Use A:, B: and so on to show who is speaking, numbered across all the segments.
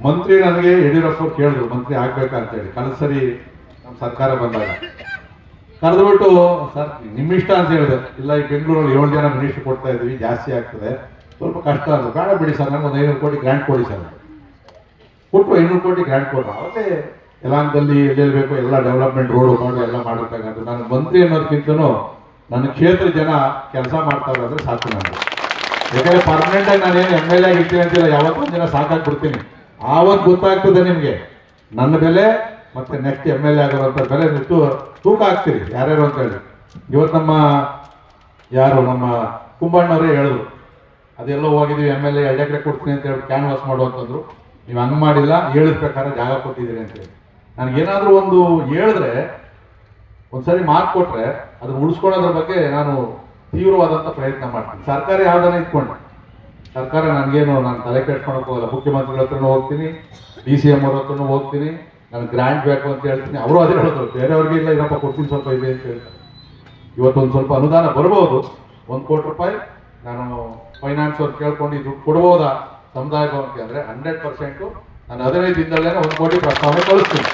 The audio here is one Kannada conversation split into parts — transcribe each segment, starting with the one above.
A: ಮಂತ್ರಿ ನನಗೆ ಯಡಿಯೂರಪ್ಪ ಕೇಳಿದ್ರು, ಮಂತ್ರಿ ಆಗ್ಬೇಕಂತ ಹೇಳಿ. ಸರಿ ನಮ್ಮ ಸರ್ಕಾರ ಬಂದಾಗ. ಕರೆದ್ಬಿಟ್ಟು, ಸರ್ ನಿಮ್ಮ ಅಂತ ಹೇಳಿದೆ ಇಲ್ಲ, ಈ ಬೆಂಗಳೂರಲ್ಲಿ ಏಳು ಜನ ಮಿನಿಸ್ಟ್ರ್ ಕೊಡ್ತಾ ಇದ್ವಿ, ಜಾಸ್ತಿ ಆಗ್ತದೆ. ಸ್ವಲ್ಪ ಕಷ್ಟ ಅಂದರು ಬೇಡ ಬಿಡಿ ಸರ್ ನನಗೆ ಒಂದು ಐನೂರು ಕೋಟಿ ಗ್ರ್ಯಾಂಟ್ ಕೊಡಿ ಸರ್ ಕೊಟ್ಟು ಐನೂರು ಕೋಟಿ ಗ್ರ್ಯಾಂಟ್ ಕೊಡ ಅವತ್ತೇ ಯಲಾಂಗದಲ್ಲಿ ಎಲ್ಲೆಲ್ಲಿ ಬೇಕೋ ಎಲ್ಲ ಡೆವಲಪ್ಮೆಂಟ್ ರೋಡ್ ಮಾಡಿ ಎಲ್ಲ ಮಾಡಬೇಕಾಗುತ್ತೆ ನಾನು ಮಂತ್ರಿ ಅನ್ನೋದಕ್ಕಿಂತನೂ ನನ್ನ ಕ್ಷೇತ್ರ ಜನ ಕೆಲಸ ಮಾಡ್ತಾ ಇರೋದ್ರೆ ಸಾಕು ನನಗೆ ಯಾಕಂದರೆ ಪರ್ಮನೆಂಟಾಗಿ ನಾನು ನಾನೇನು ಎಂ ಎಲ್ ಎ ಆಗಿರ್ತೀನಿ ಅಂತಿಲ್ಲ ಯಾವತ್ತೊಂದು ಜನ ಸಾಕಾಗಿ ಬಿಡ್ತೀನಿ ಆವತ್ತು ಗೊತ್ತಾಗ್ತದೆ ನಿಮಗೆ. ನನ್ನ ಬೆಲೆ ಮತ್ತೆ ನೆಕ್ಸ್ಟ್ ಎಂ ಎಲ್ ಎ ಬೆಲೆ ನಿಂತು ತೂಕ ಹಾಕ್ತೀರಿ, ಯಾರ್ಯಾರು ಅಂತ ಹೇಳಿ. ಇವತ್ತು ನಮ್ಮ ಯಾರು? ನಮ್ಮ ಕುಂಬಣ್ಣವರೇ ಹೇಳಿದ್ರು. ಅದೆಲ್ಲ ಹೋಗಿದ್ದೀವಿ ಎಂ ಎಲ್ ಎ ಎರಡು ಎಕರೆ ಕೊಡ್ತೀನಿ ಅಂತ ಹೇಳಿ ಕ್ಯಾನ್ವಾಸ್ ಮಾಡುವಂತಂದ್ರು. ನೀವು ಹಂಗೆ ಮಾಡಿಲ್ಲ ಹೇಳಿದ ಪ್ರಕಾರ ಜಾಗ ಕೊಟ್ಟಿದ್ದೀರಿ ಅಂತೇಳಿ ನನಗೇನಾದರೂ ಒಂದು ಹೇಳಿದ್ರೆ, ಒಂದ್ಸರಿ ಮಾತು ಕೊಟ್ಟರೆ ಅದನ್ನ ಉಳಿಸ್ಕೊಳ್ಳೋದ್ರ ಬಗ್ಗೆ ನಾನು ತೀವ್ರವಾದಂಥ ಪ್ರಯತ್ನ ಮಾಡ್ತೀನಿ. ಸರ್ಕಾರ ಯಾವ್ದಾನ ಇಟ್ಕೊಂಡೆ ಸರ್ಕಾರ ನನಗೇನು, ನಾನು ತಲೆ ಕೆಡ್ಸ್ಕೊಳಕ್ ಹೋಗಲ್ಲ. ಮುಖ್ಯಮಂತ್ರಿಗಳ ಹತ್ರನೂ ಹೋಗ್ತೀನಿ, ಡಿ ಸಿ ಎಂ ಅವ್ರ ಹತ್ರನೂ ಹೋಗ್ತೀನಿ. ನನಗೆ ಗ್ರಾಂಟ್ ಬೇಕು ಅಂತ ಹೇಳ್ತೀನಿ. ಅವರು ಅದೇ ಹೇಳಿದ್ರು. ಬೇರೆಯವ್ರಿಗೆ ಇಲ್ಲ, ಇರಪ್ಪ, ಕೊಡ್ತೀನಿ ಸ್ವಲ್ಪ ಇದೆ ಅಂತ ಹೇಳ್ತಾರೆ. ಇವತ್ತೊಂದು ಸ್ವಲ್ಪ ಅನುದಾನ ಬರ್ಬೋದು. ಒಂದು ಕೋಟಿ ರೂಪಾಯಿ ನಾನು ಫೈನಾನ್ಸ್ ಅವ್ರು ಕೇಳ್ಕೊಂಡು ಇದು ಕೊಡ್ಬೋದಾ? ಸಮುದಾಯ ಭವನಕ್ಕೆ ಅಂದರೆ ಹಂಡ್ರೆಡ್ ಪರ್ಸೆಂಟು ನಾನು ಹದಿನೈದು ದಿನದಲ್ಲೇ ಒಂದು ಕೋಟಿ ಪ್ರಸ್ತಾವನೆ ಕಳಿಸ್ತೀನಿ.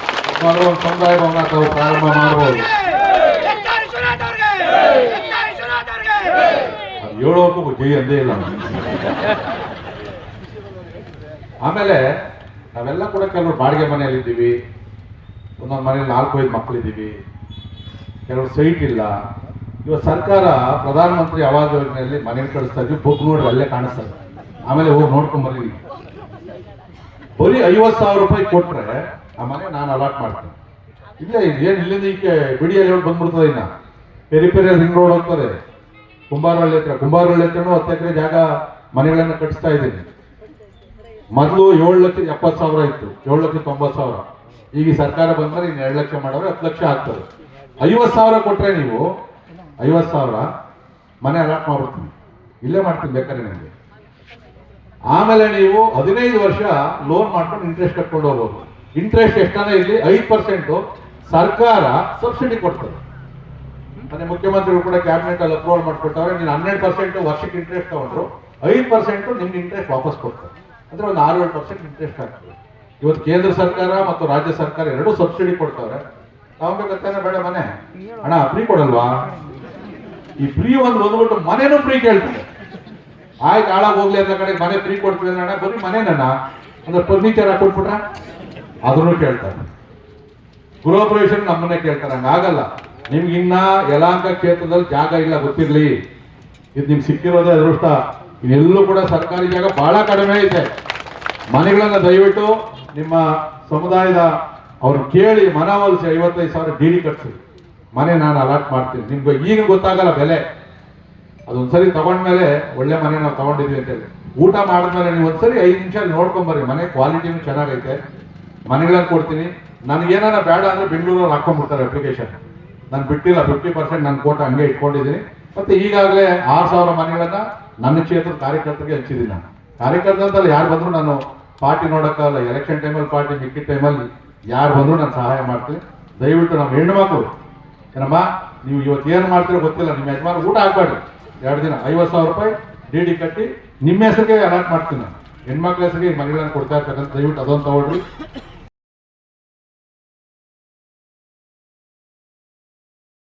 A: ಒಂದು ಸಮುದಾಯ ಭವನ ಅಥವಾ ಪ್ರಾರಂಭ ಮಾಡ್ಬೋದು. ಅದು ಹೇಳೋಕ್ಕೂ ಜೈ ಅಂದೇ ಇಲ್ಲ ಆಮೇಲೆ ನಾವೆಲ್ಲ ಕೂಡ ಕೆಲವರು ಬಾಡಿಗೆ ಮನೆಯಲ್ಲಿ ಇದ್ದೀವಿ ಒಂದೊಂದು ಮನೇಲಿ ನಾಲ್ಕು ಐದು ಮಕ್ಕಳಿದ್ದೀವಿ ಕೆಲವರು ಸೈಟ್ ಇಲ್ಲ. ಇವತ್ತು ಸರ್ಕಾರ ಪ್ರಧಾನಮಂತ್ರಿ ಆವಾಸ್ ಯೋಜನೆಯಲ್ಲಿ ಮನೆ ಕಳಿಸ್ತಾ ಇದ್ವಿ ಬುಕ್ ನೋಡಿ ಅಲ್ಲೇ ಕಾಣಿಸ್ತದೆ ಆಮೇಲೆ ಹೋಗಿ ನೋಡ್ಕೊಂಡ್ ಬರ್ಲಿ ಬರೀ ಐವತ್ತು ಸಾವಿರ ರೂಪಾಯಿ ಕೊಟ್ರೆ ಆ ಮನೆ ನಾನು ಅಲಾಟ್ ಮಾಡ್ತೀನಿ. ಇಲ್ಲ, ಏನು ಇಲ್ಲಿಂದ ಈಕೆ ಬಿಡಿಯಲ್ಲಿ ಬಂದ್ಬಿಡ್ತದೆ ಇನ್ನ. ಪೆರಿಪೆರಿಯಲ್ ರಿಂಗ್ ರೋಡ್ ಹೋಗ್ತದೆ. ಕುಂಬಾರಹಳ್ಳಿ ಹತ್ರ ಕುಂಬಾರಳ್ಳಿ ಹತ್ರನೂ ಹತ್ತು ಎಕರೆ ಜಾಗ ಮನೆಗಳನ್ನು ಕಟ್ಟಿಸ್ತಾ ಇದ್ದೀನಿ. ಮೊದಲು ಏಳು ಲಕ್ಷ ಎಪ್ಪತ್ತು ಸಾವಿರ ಇತ್ತು, ಏಳು ಲಕ್ಷ ತೊಂಬತ್ತು ಸಾವಿರ. ಈಗ ಸರ್ಕಾರ ಬಂದ್ರೆ ಇನ್ನು ಎರಡು ಲಕ್ಷ ಮಾಡಿದ್ರೆ ಹತ್ತು ಲಕ್ಷ ಆಗ್ತದೆ. ಐವತ್ತು ಸಾವಿರ ಕೊಟ್ರೆ ನೀವು, ಐವತ್ತು ಸಾವಿರ ಮನೆ ಅಲಾಟ್ ಮಾಡ್ಬಿಡ್ತೀನಿ. ಇಲ್ಲೇ ಮಾಡ್ತೀನಿ ಬೇಕಾದ್ರೆ ನಿಮಗೆ. ಆಮೇಲೆ ನೀವು ಹದಿನೈದು ವರ್ಷ ಲೋನ್ ಮಾಡ್ಕೊಂಡು ಇಂಟ್ರೆಸ್ಟ್ ಕಟ್ಕೊಂಡು ಹೋಗ್ಬೋದು. ಇಂಟ್ರೆಸ್ಟ್ ಎಷ್ಟಾನ ಇಲ್ಲಿ? ಐದು ಪರ್ಸೆಂಟು ಸರ್ಕಾರ ಸಬ್ಸಿಡಿ ಕೊಡ್ತದೆ. ಮೊನ್ನೆ ಮುಖ್ಯಮಂತ್ರಿಗಳು ಕೂಡ ಕ್ಯಾಬಿನೆಟ್ ಅಲ್ಲಿ ಅಪ್ರೂವಲ್ ಮಾಡ್ಕೊಟ್ಟವ್ರೆ. ನೀನು ಹನ್ನೆರಡು ಪರ್ಸೆಂಟ್ ವರ್ಷಕ್ಕೆ ಇಂಟ್ರೆಸ್ಟ್ ತಗೊಂಡ್ರು, ಐದು ಪರ್ಸೆಂಟ್ ನಿಮ್ಗೆ ಇಂಟ್ರೆಸ್ಟ್ ವಾಪಸ್ ಕೊಡ್ತಾರೆ. ಅಂದ್ರೆ ಒಂದು ಆರು ಏಳು ಪರ್ಸೆಂಟ್ ಇಂಟ್ರೆಸ್ಟ್ ಆಗ್ತದೆ. ಇವತ್ತು ಕೇಂದ್ರ ಸರ್ಕಾರ ಮತ್ತು ರಾಜ್ಯ ಸರ್ಕಾರ ಎರಡೂ ಸಬ್ಸಿಡಿ ಕೊಡ್ತಾವ್ರೆ. ತಗೊಂಬೇಕಂತಾನೆ ಬೇಡ ಮನೆ. ಹಣ ಫ್ರೀ ಕೊಡಲ್ವಾ? ಈ ಫ್ರೀ ಒಂದು ಬಂದ್ಬಿಟ್ಟು ಮನೆನೂ ಫ್ರೀ ಕೇಳ್ತಾರೆ. ಆಯ್ತು, ಹಾಳಾಗಿ ಹೋಗ್ಲಿ ಅಂತ ಕಡೆ ಮನೆ ಫ್ರೀ ಕೊಡ್ತೀವಿ ಅಣ್ಣ ಬರೀ ಮನೆನಣ್ಣ. ಅಂದ್ರೆ ಫರ್ನಿಚರ್ ಹಾಕೊಟ್ಬಿಟ್ರ ಅದನ್ನು ಕೇಳ್ತಾರೆ. ಗೃಹ ಪ್ರವೇಶ ನಮ್ಮನ್ನೇ ಕೇಳ್ತಾರೆ. ಹಂಗಾಗಲ್ಲ. ನಿಮ್ಗೆ ಇನ್ನ ಯಲಾಂಕ ಕ್ಷೇತ್ರದಲ್ಲಿ ಜಾಗ ಇಲ್ಲ ಗೊತ್ತಿರಲಿ. ಇದು ನಿಮ್ಗೆ ಸಿಕ್ಕಿರೋದೇ ಅದೃಷ್ಟ. ಎಲ್ಲೂ ಕೂಡ ಸರ್ಕಾರಿ ಜಾಗ ಬಹಳ ಕಡಿಮೆ ಇದೆ ಮನೆಗಳನ್ನ ದಯವಿಟ್ಟು ನಿಮ್ಮ ಸಮುದಾಯದ ಅವ್ರನ್ನ ಕೇಳಿ ಮನವೊಲಿಸಿ ಐವತ್ತೈದು ಸಾವಿರ ಡಿ ಡಿ ಕಟ್ಸಿ. ಮನೆ ನಾನು ಅಲಾಟ್ ಮಾಡ್ತೀನಿ. ನಿಮ್ಗೆ ಈಗ ಗೊತ್ತಾಗಲ್ಲ ಬೆಲೆ. ಅದೊಂದ್ಸರಿ ತಗೊಂಡ್ಮೇಲೆ ಒಳ್ಳೆ ಮನೆ ನಾವು ತಗೊಂಡಿದ್ವಿ ಅಂತೇಳಿ. ಊಟ ಮಾಡಿದ್ಮೇಲೆ ನೀವು ಒಂದ್ಸರಿ ಐದು ನಿಮಿಷ ನೋಡ್ಕೊಂಬರ್ರಿ. ಮನೆ ಕ್ವಾಲಿಟಿನೂ ಚೆನ್ನಾಗೈತೆ. ಮನೆಗಳನ್ನ ಕೊಡ್ತೀನಿ. ನನಗೇನಾರ ಬೇಡ ಅಂದ್ರೆ ಬೆಂಗಳೂರಲ್ಲಿ ಹಾಕೊಂಡ್ಬಿಡ್ತಾರೆ ಅಪ್ಲಿಕೇಶನ್ ನಾನು ಬಿಟ್ಟಿಲ್ಲ ಫಿಫ್ಟಿ ಪರ್ಸೆಂಟ್ ನನ್ನ ಕೋಟ ಹಂಗೆ ಇಟ್ಕೊಂಡಿದ್ದೀನಿ. ಮತ್ತೆ ಈಗಾಗಲೇ ಆರು ಸಾವಿರ ಮನೆಗಳನ್ನ ನನ್ನ ಕ್ಷೇತ್ರದ ಕಾರ್ಯಕರ್ತರಿಗೆ ಹಂಚಿದ್ದೀನಿ ನಾನು. ಕಾರ್ಯಕರ್ತ ಯಾರು ಬಂದರೂ ನಾನು ಪಾರ್ಟಿ ನೋಡೋಕ್ಕಲ್ಲ ಎಲೆಕ್ಷನ್ ಟೈಮಲ್ಲಿ ಪಾರ್ಟಿ ಮಿಕ್ಕಿ ಟೈಮಲ್ಲಿ ಯಾರು ಬಂದರೂ ನಾನು ಸಹಾಯ ಮಾಡ್ತೀನಿ. ದಯವಿಟ್ಟು ನಮ್ಮ ಹೆಣ್ಣು ಮಕ್ಕಳು, ಏನಮ್ಮ, ನೀವು ಇವತ್ತು ಏನು ಮಾಡ್ತೀರೋ ಗೊತ್ತಿಲ್ಲ, ನಿಮ್ಮ ಯಜಮಾನ ಊಟ ಹಾಕ್ಬೇಡ್ರಿ ಎರಡು ದಿನ ಐವತ್ತು ಸಾವಿರ ರೂಪಾಯಿ ಡಿ ಡಿ ಕಟ್ಟಿ ನಿಮ್ಮ ಹೆಸರಿಗೆ ಅಲಾಟ್ ಮಾಡ್ತೀನಿ ನಾನು. ಹೆಣ್ಮಕ್ಳ ಹೆಸರಿಗೆ ಮನೆಗಳನ್ನು ಕೊಡ್ತಾ ಇರ್ತಕ್ಕಂಥ ದಯವಿಟ್ಟು ಅದೊಂದು ತಗೊಳ್ರಿ.